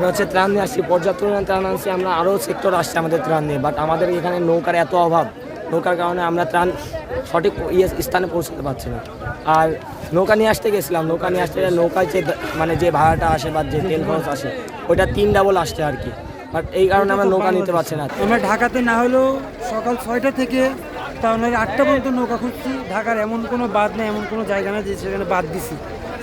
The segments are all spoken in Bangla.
আমরা হচ্ছে ত্রাণ নিয়ে আসছি, পর্যাপ্ত পরিমাণ ত্রাণ আনছি, আমরা আরও সেক্টর আসছে আমাদের ত্রাণ নিয়ে। বাট আমাদের এখানে নৌকার এত অভাব, নৌকার কারণে আমরা ত্রাণ সঠিক ইয়ে স্থানে পৌঁছতে পারছি না। আর নৌকা নিয়ে আসতে গেছিলাম, নৌকা নিয়ে আসতে নৌকায় যে মানে যে ভাড়াটা আসে বা যে তেল খরচ আসে, ওইটা তিন ডাবল আসছে আর কি। বাট এই কারণে আমরা নৌকা নিতে পারছি না। আমরা ঢাকাতে না হলেও সকাল ছয়টা থেকে তাহলে আটটা পর্যন্ত নৌকা খুঁজছি। ঢাকার এমন কোনো বাদ নেই এমন কোনো জায়গা না যে সেখানে বাদ দিছি।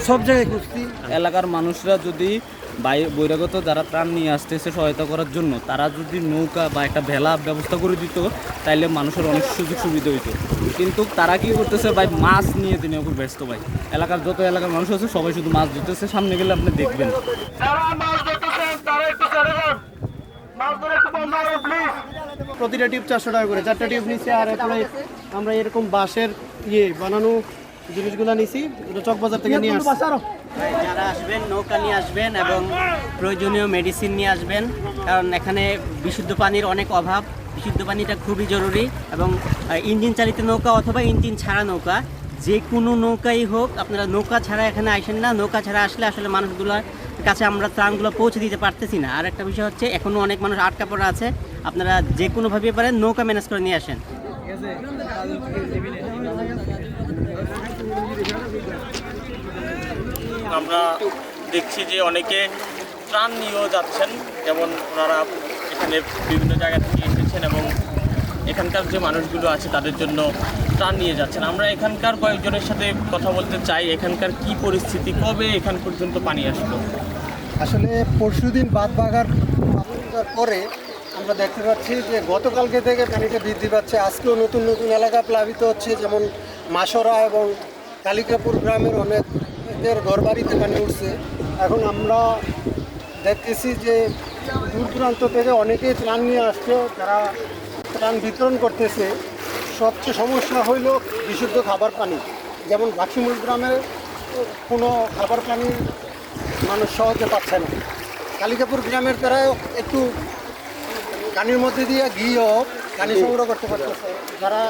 সব জায়গায় খুঁজছি। এলাকার মানুষরা যদি বাই- বহিরাগত যারা ত্রাণ নিয়ে আসতেছে সহায়তা করার জন্য তারা যদি নৌকা বা একটা ভেলা ব্যবস্থা করে দিত তাইলে মানুষের অনেক সুযোগ সুবিধা হইতো। কিন্তু তারা কি করতেছে ভাই মাছ নিয়ে তিনি খুব ব্যস্ত ভাই। এলাকার যত এলাকার মানুষ আছে সবাই শুধু মাছ ধরতেছে সামনে গেলে আপনি দেখবেন। প্রতিটা টিপ চারশো টাকা করে। চারটা টিপ নিচ্ছে আর এরপরে আমরা এরকম বাঁশের ইয়ে বানানো জিনিসগুলো নিছি। এটা চকবাজার থেকে নিয়ে আসছি। যারা আসবেন নৌকা নিয়ে আসবেন এবং প্রয়োজনীয় মেডিসিন নিয়ে আসবেন। কারণ এখানে বিশুদ্ধ পানির অনেক অভাব। বিশুদ্ধ পানিটা খুবই জরুরি এবং ইঞ্জিন চালিত নৌকা অথবা ইঞ্জিন ছাড়া নৌকা যে কোনো নৌকাই হোক আপনারা নৌকা ছাড়া এখানে আসেন না। নৌকা ছাড়া আসলে আসলে মানুষগুলোর কাছে আমরা ত্রাণগুলো পৌঁছে দিতে পারতেছি না। আর একটা বিষয় হচ্ছে এখনও অনেক মানুষ আটকা পড়া আছে। আপনারা যে কোনোভাবে পারেন, নৌকা ম্যানেজ করে নিয়ে আসেন। আমরা দেখছি যে অনেকে ত্রাণ নিয়েও যাচ্ছেন। যেমন ওনারা এখানে বিভিন্ন জায়গা থেকে এসেছেন এবং এখানকার যে মানুষগুলো আছে, তাদের জন্য ত্রাণ নিয়ে যাচ্ছেন। আমরা এখানকার কয়েকজনের সাথে কথা বলতে চাই, এখানকার কি পরিস্থিতি, কবে এখান পর্যন্ত পানি আসলো? আসলে পরশুদিন বাদ বাগার পরে আমরা দেখতে পাচ্ছি যে গতকালকে থেকে পানিটা বৃদ্ধি পাচ্ছে। আজকেও নতুন নতুন এলাকা প্লাবিত হচ্ছে, যেমন মাসরা এবং কালিকাপুর গ্রামের অনেকের ঘরবাড়িতে পানি উঠছে। এখন আমরা দেখতেছি যে দূর দূরান্ত থেকে অনেকেই ত্রাণ নিয়ে আসছে তারা ত্রাণ বিতরণ করতেছে। সবচেয়ে সমস্যা হইল বিশুদ্ধ খাবার পানি। যেমন বাক্সিমূল গ্রামে কোনো খাবার পানি মানুষ সহজে পাচ্ছে না। কালিকাপুর গ্রামের তারা একটু কানির মধ্যে দিয়ে গিয়েও কানি সংগ্রহ করতে পারতেছে। যারা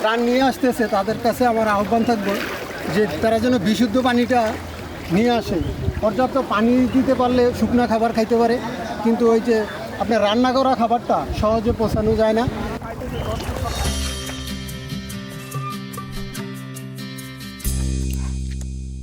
প্রাণ নিয়ে আসতেছে তাদের কাছে আমার আহ্বান থাকবে যে তারা যেন বিশুদ্ধ পানিটা নিয়ে আসে। পর্যাপ্ত পানি দিতে পারলে শুকনা খাবার খাইতে পারে। কিন্তু ওই যে আপনার রান্না করা খাবারটা সহজে পৌঁছানো যায় না।